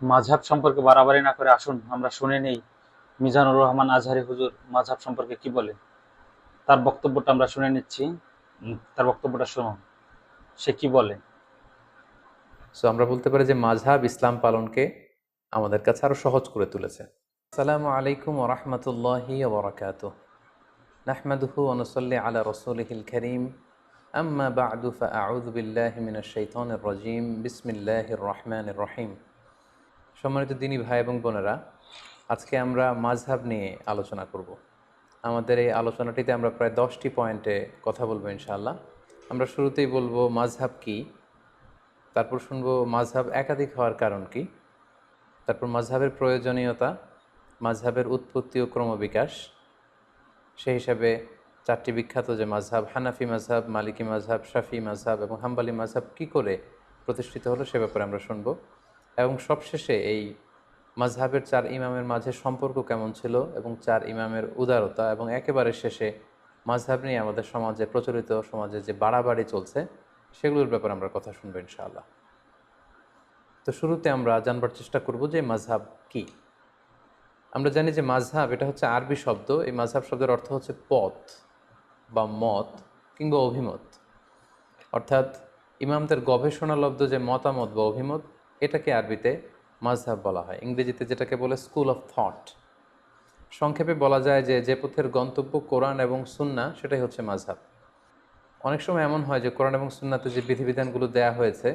মাঝহাব সম্পর্কে বাড়াবাড়ি না করে আসুন, আমরা শুনে নেই মিজানুর রহমান আজহারি হুজুর মাঝহাব সম্পর্কে কি বলে। তার বক্তব্যটা আমরা শুনে নিচ্ছি। তার বক্তব্যটা শুনুন, সে কি বলে? সো আমরা বলতে পারি যে মাঝহাব ইসলাম পালনকে আমাদের কাছে আরও সহজ করে তুলেছে। আসসালামু আলাইকুম ওরহমতুল্লাহি ওবরাকাত নাহমাদুহু অনুসল্লি আলা রসুলহিল করিম। আম্মা বাদু, ফাআউযু বিল্লাহি মিনাশ শাইতানির রাজিম। বিসমিল্লাহির রহমানির রহিম। সম্মানিত দিনী ভাই এবং বোনেরা, আজকে আমরা মাঝহাব নিয়ে আলোচনা করব। আমাদের এই আলোচনাটিতে আমরা প্রায় দশটি পয়েন্টে কথা বলব ইনশাআল্লাহ। আমরা শুরুতেই বলব মাঝহাব কী, তারপর শুনব মাঝহাব একাধিক হওয়ার কারণ কি, তারপর মাঝহাবের প্রয়োজনীয়তা, মাঝহাবের উৎপত্তি ও ক্রমবিকাশ। সেই হিসাবে চারটি বিখ্যাত যে মাঝহাব, হানাফি মাঝহাব, মালিকি মাঝহাব, শাফি মাঝহাব এবং হাম্বালি মাঝহাব কি করে প্রতিষ্ঠিত হলো সে ব্যাপারে আমরা শুনব। এবং সবশেষে এই মাঝহাবের চার ইমামের মাঝে সম্পর্ক কেমন ছিল এবং চার ইমামের উদারতা এবং একেবারে শেষে মাঝহাব নিয়ে আমাদের সমাজে, প্রচলিত সমাজে যে বাড়াবাড়ি চলছে, সেগুলোর ব্যাপারে আমরা কথা শুনব ইনশাআল্লাহ। তো শুরুতে আমরা জানবার চেষ্টা করব যে মাঝহাব কি? আমরা জানি যে মাঝহাব এটা হচ্ছে আরবি শব্দ। এই মাঝহাব শব্দের অর্থ হচ্ছে পথ বা মত কিংবা অভিমত। অর্থাৎ ইমামদের গবেষণালব্ধ যে মতামত বা অভিমত এটাকে আরবিতে মাঝহাব বলা হয়। ইংরেজিতে যেটাকে বলে স্কুল অফ থট। সংক্ষেপে বলা যায় যে যে পথের গন্তব্য কোরআন এবং সুন্না সেটাই হচ্ছে মাঝহাব অনেক সময় এমন হয় যে, কোরআন এবং সুন্নাতে যে বিধিবিধানগুলো দেয়া হয়েছে,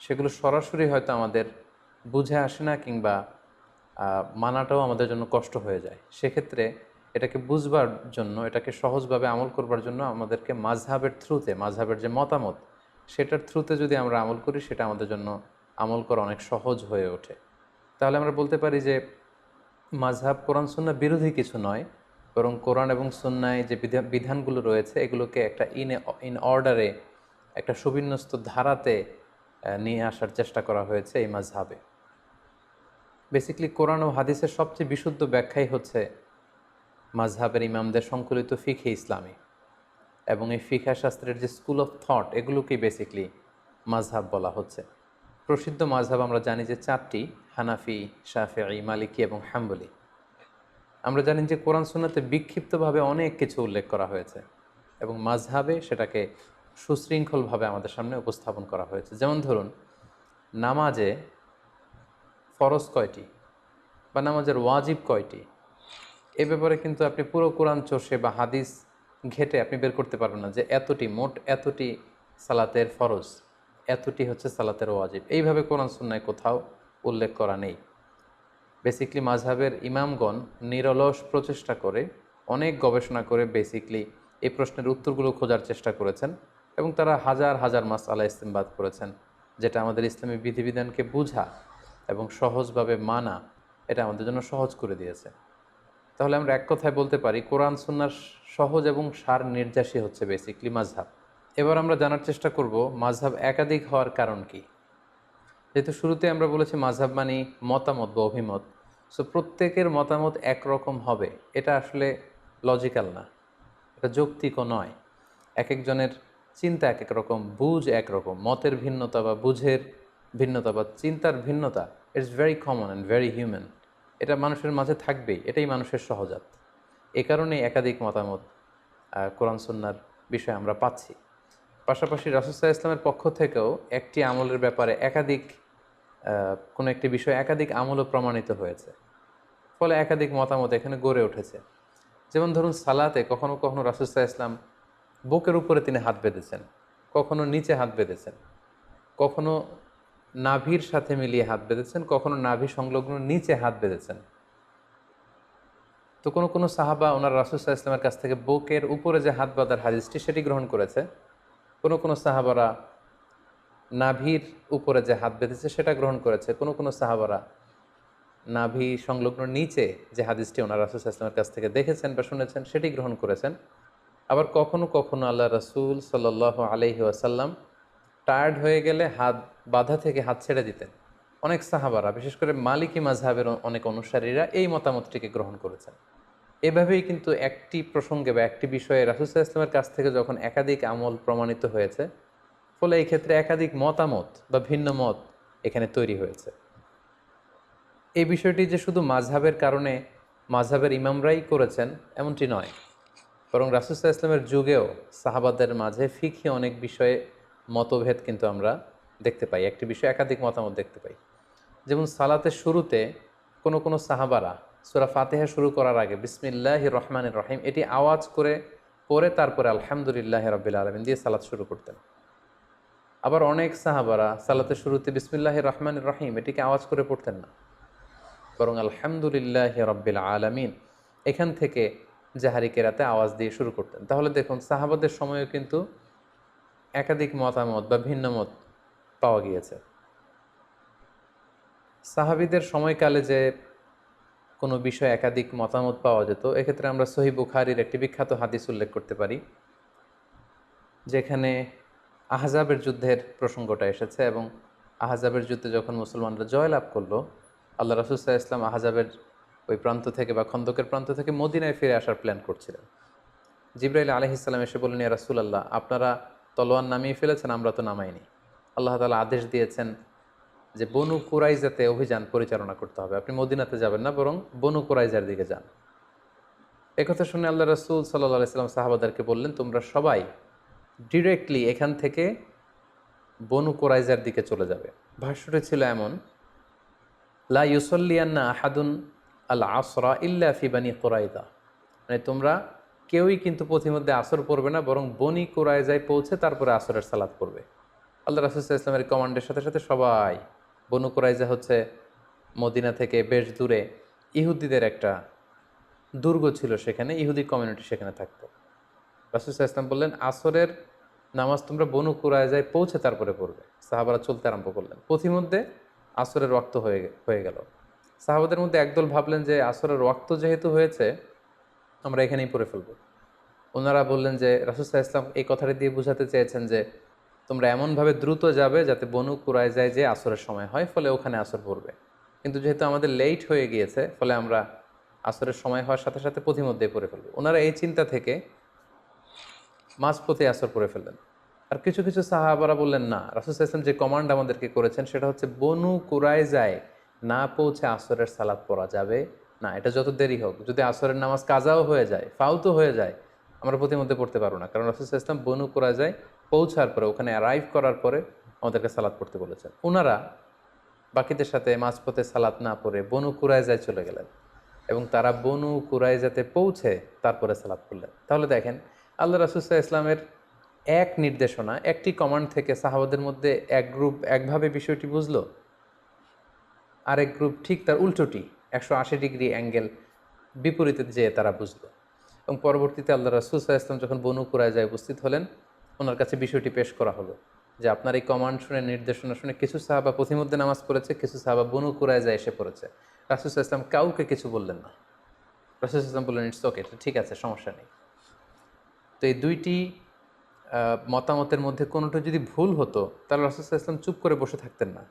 সেগুলো সরাসরি হয়তো আমাদের বুঝে আসে না কিংবা মানাটাও আমাদের জন্য কষ্ট হয়ে যায়। সেক্ষেত্রে এটাকে বুঝবার জন্য, এটাকে সহজভাবে আমল করবার জন্য আমাদেরকে মাঝহাবের থ্রুতে মাঝহাবের যে মতামত, সেটার থ্রুতে যদি আমরা আমল করি, সেটা আমাদের জন্য আমল করা অনেক সহজ হয়ে ওঠে। তাহলে আমরা বলতে পারি যে মাঝহাব কোরআন সুন্না বিরোধী কিছু নয়, বরং কোরআন এবং সুন্নায় যে বিধা- বিধানগুলো রয়েছে, এগুলোকে একটা ইন ইন অর্ডারে একটা সুবিন্যস্ত ধারাতে নিয়ে আসার চেষ্টা করা হয়েছে এই মাঝহাবে বেসিক্যালি কোরআন ও হাদিসের সবচেয়ে বিশুদ্ধ ব্যাখ্যাই হচ্ছে মাঝহাবের ইমামদের সংকলিত ফিখে ইসলামী এবং এই ফিখা শাস্ত্রের যে স্কুল অফ থট এগুলোকেই বেসিক্যালি মাঝহাব বলা হচ্ছে। প্রসিদ্ধ মাঝহাব আমরা জানি যে চারটি, হানাফি, শাফেঈ, মালিকি এবং হাম্বলি। আমরা জানি যে কোরআন সুন্নাতে বিক্ষিপ্তভাবে অনেক কিছু উল্লেখ করা হয়েছে এবং মাঝহাবে সেটাকে সুশৃঙ্খলভাবে আমাদের সামনে উপস্থাপন করা হয়েছে। যেমন ধরুন, নামাজে ফরজ কয়টি বা নামাজের ওয়াজিব কয়টি? এ ব্যাপারে কিন্তু আপনি পুরো কোরআন চষে বা হাদিস ঘেটে আপনি বের করতে পারবেন না যে এতটি, মোট এতটি সালাতের ফরজ। এতটি হচ্ছে সালাতের ওয়াজিব। এইভাবে কোরআন সুন্নায় কোথাও উল্লেখ করা নেই। বেসিকলি মাঝহাবের ইমামগণ নিরলস প্রচেষ্টা করে, অনেক গবেষণা করে বেসিকলি এই প্রশ্নের উত্তরগুলো খোঁজার চেষ্টা করেছেন এবং তারা হাজার হাজার মাস আলা ইস্তেমবাদ করেছেন, যেটা আমাদের ইসলামী বিধিবিধানকে বোঝা এবং সহজভাবে মানা, এটা আমাদের জন্য সহজ করে দিয়েছে। তাহলে আমরা এক কথায় বলতে পারি, কোরআন সুন্নার সহজ এবং সার নির্যাসী হচ্ছে বেসিকলি মাঝহাব। এবার আমরা জানার চেষ্টা করব মাঝহাব একাধিক হওয়ার কারণ কি। যেহেতু শুরুতে আমরা বলেছি মাঝহাব মানে মতামত বা অভিমত সো প্রত্যেকের মতামত একরকম হবে এটা আসলে লজিক্যাল না এটা যৌক্তিকও নয়। এক একজনের চিন্তা এক এক রকম বুঝ একরকম মতের ভিন্নতা বা বুঝের ভিন্নতা বা চিন্তার ভিন্নতা it's very common and very human এটা মানুষের মাঝে থাকবেই এটাই মানুষের সহজাত। এ কারণেই একাধিক মতামত আহ, কোরআন সুন্নার বিষয়ে আমরা পাচ্ছি। পাশাপাশি রাসুসাহ ইসলামের পক্ষ থেকেও একটি আমলের ব্যাপারে একাধিক কোনো একটি বিষয় একাধিক আমলও প্রমাণিত হয়েছে। ফলে একাধিক মতামত এখানে গড়ে উঠেছে। যেমন ধরুন সালাতে কখনো কখনো রাসুসাহ ইসলাম বুকের উপরে তিনি হাত বেঁধেছেন, কখনো নিচে হাত বেঁধেছেন, কখনো নাভির সাথে মিলিয়ে হাত বেঁধেছেন, কখনো নাভি সংলগ্ন নিচে হাত বেঁধেছেন। তো কোনো কোনো সাহাবা ওনার রাসুসাহ ইসলামের কাছ থেকে বুকের উপরে যে হাত বাঁধার হাদিসটি সেটি গ্রহণ করেছে। কোনো কোনো সাহাবারা নাভির উপরে যে হাত বেঁধেছে সেটা গ্রহণ করেছে, কোনো কোনো সাহাবারা নাভি সংলগ্ন নিচে যে হাদিসটি ওনার রাসুল ইসলামের কাছ থেকে দেখেছেন বা শুনেছেন, সেটি গ্রহণ করেছেন। আবার কখনো কখনো আল্লাহ রসুল সাল্লাহ আলহি আসাল্লাম টায়ার্ড হয়ে গেলে হাত বাধা থেকে হাত ছেড়ে দিতেন। অনেক সাহাবারা, বিশেষ করে মালিকি মাঝহাবের অনেক অনুসারীরা এই মতামতটিকে গ্রহণ করেছেন। এভাবেই কিন্তু একটি প্রসঙ্গে বা একটি বিষয়ে রাসুসাহ ইসলামের কাছ থেকে যখন একাধিক আমল প্রমাণিত হয়েছে, ফলে এই ক্ষেত্রে একাধিক মতামত বা ভিন্ন মত এখানে তৈরি হয়েছে। এই বিষয়টি যে শুধু মাঝহাবের কারণে মাঝহাবের ইমামরাই করেছেন, এমনটি নয়। বরং রাসুসাহ ইসলামের যুগেও সাহাবাদের মাঝে ফিকি অনেক বিষয়ে মতভেদ কিন্তু আমরা দেখতে পাই। একটি বিষয়ে একাধিক মতামত দেখতে পাই। যেমন সালাতের শুরুতে কোনো কোনো সাহাবারা সুরা ফাতেহা শুরু করার আগে বিসমিল্লাহ রহমান রহিম, এটি আওয়াজ করে, পরে তারপরে আলহামদুলিল্লাহ রবিল আলমিন দিয়ে সালাত শুরু করতেন। আবার অনেক সাহাবারা সালাতের শুরুতে বিসমিল্লাহ রহমান রহিম, এটিকে আওয়াজ করে পড়তেন না। বরং আলহামদুলিল্লাহ রব্বিল আলমিন এখান থেকে জাহারি কেরাতে আওয়াজ দিয়ে শুরু করতেন। তাহলে দেখুন, সাহাবাদের সময়ও কিন্তু একাধিক মতামত বা ভিন্ন মত পাওয়া গিয়েছে। সাহাবিদের সময়কালে যে কোনো বিষয়ে একাধিক মতামত পাওয়া যেত, এক্ষেত্রে আমরা সহি বুখারির একটি বিখ্যাত হাদিস উল্লেখ করতে পারি, যেখানে আহজাবের যুদ্ধের প্রসঙ্গটা এসেছে এবং আহজাবের যুদ্ধে যখন মুসলমানরা জয়লাভ করল, আল্লাহ রাসুসাহ ইসলাম আহজাবের ওই প্রান্ত থেকে বা খন্দকের প্রান্ত থেকে মদিনায় ফিরে আসার প্ল্যান করছিলেন। জিব্রাইল আলহিসাল্লাম এসে বললেন, ইয়া রাসুলাল্লাহ, আপনারা তলোয়ার নামিয়ে ফেলেছেন, আমরা তো নামাইনি। আল্লাহ তালা আদেশ দিয়েছেন যে বনু কুরাইজাতে অভিযান পরিচালনা করতে হবে। আপনি মদিনাতে যাবেন না, বরং বনু কুরাইজার দিকে যান। একথা শুনে আল্লাহ রসুল সাল্লাহ সাল্লাম সাহাবাদারকে বললেন, তোমরা সবাই ডিরেক্টলি এখান থেকে বনু কোরাইজার দিকে চলে যাবে। ভাষ্যটি ছিল এমন, লা ইউসল্লিয়ান্না আহাদুন আল আসরা ইল্লা ফিবানি কোরাইদা। মানে তোমরা কেউই কিন্তু পথিমধ্যে আসর পড়বে না, বরং বনি কোরাইজায় পৌঁছে তারপরে আসরের সালাত পড়বে। আল্লাহ রাসুল্লাহ ইসলামের কমান্ডের সাথে সাথে সবাই বনু কোরাইজা হচ্ছে মদিনা থেকে বেশ দূরে। ইহুদিদের একটা দুর্গ ছিল সেখানে, ইহুদি কমিউনিটি সেখানে থাকতো। রাসুল্লাহ ইসলাম বললেন, আসরের নামাজ তোমরা বনু কুরাইজায় পৌঁছে তারপরে পড়বে। সাহাবারা চলতে আরম্ভ করলেন। পথিমধ্যে আসরের রক্ত হয়ে হয়ে গেল। সাহাবাদের মধ্যে একদল ভাবলেন যে, আসরের রক্ত যেহেতু হয়েছে, আমরা এখানেই পড়ে ফেলব। ওনারা বললেন যে রাসুসাহ ইসলাম এই কথাটি দিয়ে বোঝাতে চেয়েছেন যে তোমরা এমনভাবে দ্রুত যাবে যাতে বনু কুরাইজায় যে আসরের সময় হয়, ফলে ওখানে আসর পড়বে। কিন্তু যেহেতু আমাদের লেট হয়ে গিয়েছে, ফলে আমরা আসরের সময় হওয়ার সাথে সাথে পথিমধ্যেই পড়ে ফেলব। ওনারা এই চিন্তা থেকে মাঝপথে আসর পড়ে ফেললেন। আর কিছু কিছু সাহাবারা বললেন, না, রাসুল ইসলাম যে কমান্ড আমাদেরকে করেছেন, সেটা হচ্ছে বনু কুরাইজায় না পৌঁছে আসরের সালাদ পড়া যাবে। না, এটা যত দেরি হোক, যদি আসরের নামাজ কাজাও হয়ে যায় ফাউতো হয়ে যায়, আমরা প্রতিমধ্যে পড়তে পারব না। কারণ রাসুল ইসলাম বনু কুরাইজায় পৌঁছার পরে, ওখানে অ্যারাইভ করার পরে আমাদেরকে সালাদ পড়তে বলেছেন। ওনারা বাকিদের সাথে মাঝপথে সালাত না পড়ে বনু কুরাইজায় চলে গেলেন এবং তারা বনু কুরাইজাতে পৌঁছে তারপরে সালাত পড়লেন। তাহলে দেখেন, আল্লাহ রাসুসাহ ইসলামের এক নির্দেশনা, একটি কমান্ড থেকে সাহাবাদের মধ্যে এক গ্রুপ একভাবে বিষয়টি বুঝলো, আরেক গ্রুপ ঠিক তার উল্টোটি, একশো আশি ডিগ্রি অ্যাঙ্গেল বিপরীতে যেয়ে তারা বুঝলো। এবং পরবর্তীতে আল্লাহ রাসুসাহ ইসলাম যখন বনু কুরাইজায় উপস্থিত হলেন ওনার কাছে বিষয়টি পেশ করা হলো যে আপনার এই কমান্ড শুনে, নির্দেশনা শুনে কিছু সাহাবা পথিমধ্যে নামাজ পড়েছে, কিছু সাহাবা বনু কুরাইজায় এসে পড়েছে। রাসুসাহ ইসলাম কাউকে কিছু বললেন না। রাসুল ইসলাম বললেন ইটস ওকে ঠিক আছে, সমস্যা নেই। তো এই দুইটি মতামতের মধ্যে কোনোটা যদি ভুল হতো, তাহলে রাসুল ইসলাম চুপ করে বসে থাকতেন না।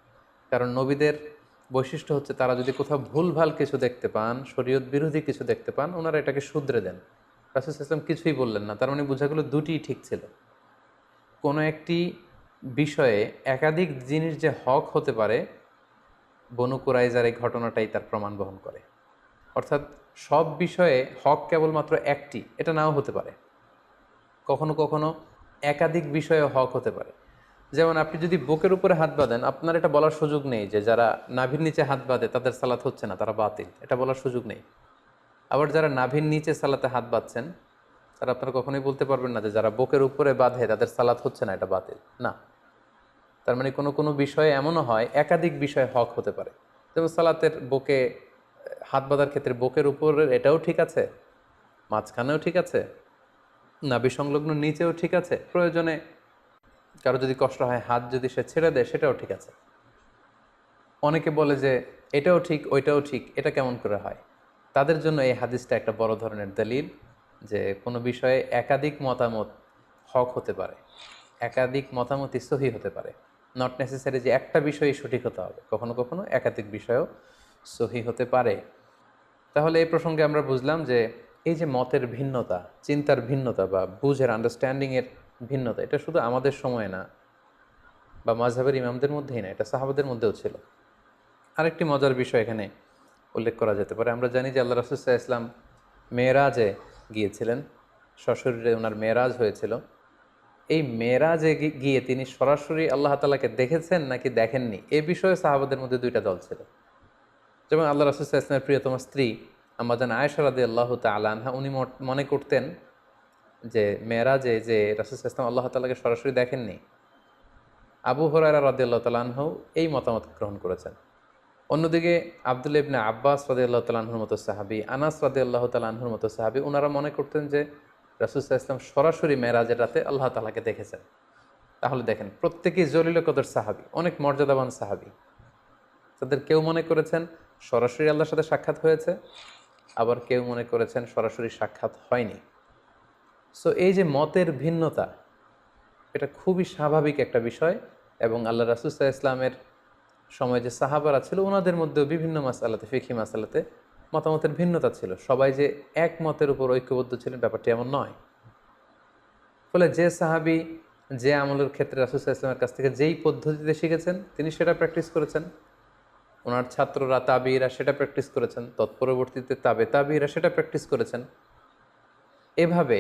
কারণ নবীদের বৈশিষ্ট্য হচ্ছে তারা যদি কোথাও ভুলভাল কিছু দেখতে পান, শরীয়ত বিরোধী কিছু দেখতে পান, ওনারা এটাকে শুধরে দেন। রাসুল ইসলাম কিছুই বললেন না, তার মানে বোঝা গেলো দুটিই ঠিক ছিল। কোনো একটি বিষয়ে একাধিক জিনিস যে হক হতে পারে, বনু কুরাইজার এই ঘটনাটাই তার প্রমাণ বহন করে। অর্থাৎ সব বিষয়ে হক কেবলমাত্র একটি, এটা নাও হতে পারে। কখনো কখনো একাধিক বিষয়ে হক হতে পারে। যেমন আপনি যদি বুকের উপরে হাত বাঁধেন, আপনার এটা বলার সুযোগ নেই যে যারা নাভির নিচে হাত বাঁধে, তাদের সালাত হচ্ছে না, তারা বাতিল, এটা বলার সুযোগ নেই। আবার যারা নাভির নিচে সালাতে হাত বাঁধছেন তারা আপনারা কখনোই বলতে পারবেন না যে যারা বুকের উপরে বাঁধে তাদের সালাত হচ্ছে না, এটা বাতিল। না। তার মানে কোনো কোনো বিষয়ে এমনও হয়, একাধিক বিষয় হক হতে পারে। যেমন সালাতের বুকে, হাত বাঁধার ক্ষেত্রে বুকের উপরের এটাও ঠিক আছে, মাঝখানেও ঠিক আছে নাভি সংলগ্ন নিচেও ঠিক আছে, প্রয়োজনে কারও যদি কষ্ট হয়, হাত যদি সে ছেড়ে দেয়, সেটাও ঠিক আছে। অনেকে বলে যে এটাও ঠিক, ওইটাও ঠিক, এটা কেমন করে হয়? তাদের জন্য এই হাদিসটা একটা বড় ধরনের দলিল। যে কোনো বিষয়ে একাধিক মতামত হক হতে পারে, একাধিক মতামতই সহি হতে পারে। নট নেসেসারি যে একটা বিষয়ই সঠিক হতে হবে, কখনো কখনো একাধিক বিষয়ও সহি হতে পারে। তাহলে এই প্রসঙ্গে আমরা বুঝলাম যে এই যে মতের ভিন্নতা, চিন্তার ভিন্নতা বা বুঝের আন্ডারস্ট্যান্ডিংয়ের ভিন্নতা, এটা শুধু আমাদের সময় না, বা মাঝহাবের ইমামদের মধ্যেই না, এটা সাহাবাদের মধ্যেও ছিল। আরেকটি মজার বিষয় এখানে উল্লেখ করা যেতে পারে। আমরা জানি যে আল্লাহ রসুল্লাহ ইসলাম মেয়েরাজে গিয়েছিলেন। সশরীরে ওনার মেয়েরাজ হয়েছিল। এই মেয়েরাজে গিয়ে তিনি সরাসরি আল্লাহ তালাকে দেখেছেন নাকি দেখেননি? এ বিষয়ে সাহাবাদের মধ্যে দুইটা দল ছিল। যেমন আল্লাহ রসুল্লাহ ইসলামের প্রিয়তম স্ত্রী আমাদের আয়েশা রাদি আল্লাহ তালানহা উনি মনে করতেন যে মেয়েরাজে যে রসুল্লাহ ইসলাম আল্লাহ তালাকে সরাসরি দেখেননি, আবু হরারা রাদি আল্লাহ তালাহু এই মতামত গ্রহণ করেছেন। অন্যদিকে আবদুল ইবনে আব্বাস রাদি আল্লাহ তালাহুর মতো সাহাবি, আনাস রাদি আল্লাহ তালাহুর মতো সাহাবি ওনারা মনে করতেন যে রাসুল্লাহ ইসলাম সরাসরি মেয়েরাজের রাতে আল্লাহ তালাকে দেখেছেন। তাহলে দেখেন প্রত্যেকেই জলিল কদর সাহাবি, অনেক মর্যাদাবান সাহাবি। তাদের কেউ মনে করেছেন সরাসরি আল্লাহর সাথে সাক্ষাৎ হয়েছে, আবার কেউ মনে করেছেন সরাসরি সাক্ষাৎ হয়নি। সো এই যে মতের ভিন্নতা, এটা খুবই স্বাভাবিক একটা বিষয় এবং আল্লাহ রাসুসাহ ইসলামের সময় যে সাহাবারা ছিল ওনাদের মধ্যেও বিভিন্ন মাসালাতে ফিখি মাসালাতে মতামতের ভিন্নতা ছিল। সবাই যে এক মতের উপর ঐক্যবদ্ধ ছিলেন, ব্যাপারটি এমন নয়। ফলে যে সাহাবি, যে আমলের ক্ষেত্রে রাসুসাহ ইসলামের কাছ থেকে যেই পদ্ধতিতে শিখেছেন, তিনি সেটা প্র্যাকটিস করেছেন। ওনার ছাত্ররা তাবিরা সেটা প্র্যাকটিস করেছেন। তৎপরবর্তীতে তাবে তাবিরা সেটা প্র্যাকটিস করেছেন। এভাবে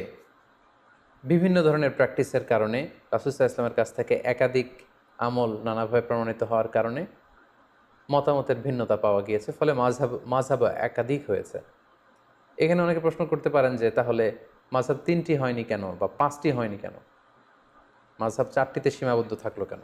বিভিন্ন ধরনের প্র্যাকটিসের কারণে রাসুসাহ ইসলামের কাছ থেকে একাধিক আমল নানাভাবে প্রমাণিত হওয়ার কারণে মতামতের ভিন্নতা পাওয়া গিয়েছে, ফলে মাঝহাব মাঝহাব একাধিক হয়েছে। এখানে অনেকে প্রশ্ন করতে পারেন যে, তাহলে মাঝহাব তিনটি হয়নি কেন বা পাঁচটি হয়নি কেন? মাঝহাব চারটিতে সীমাবদ্ধ থাকল কেন?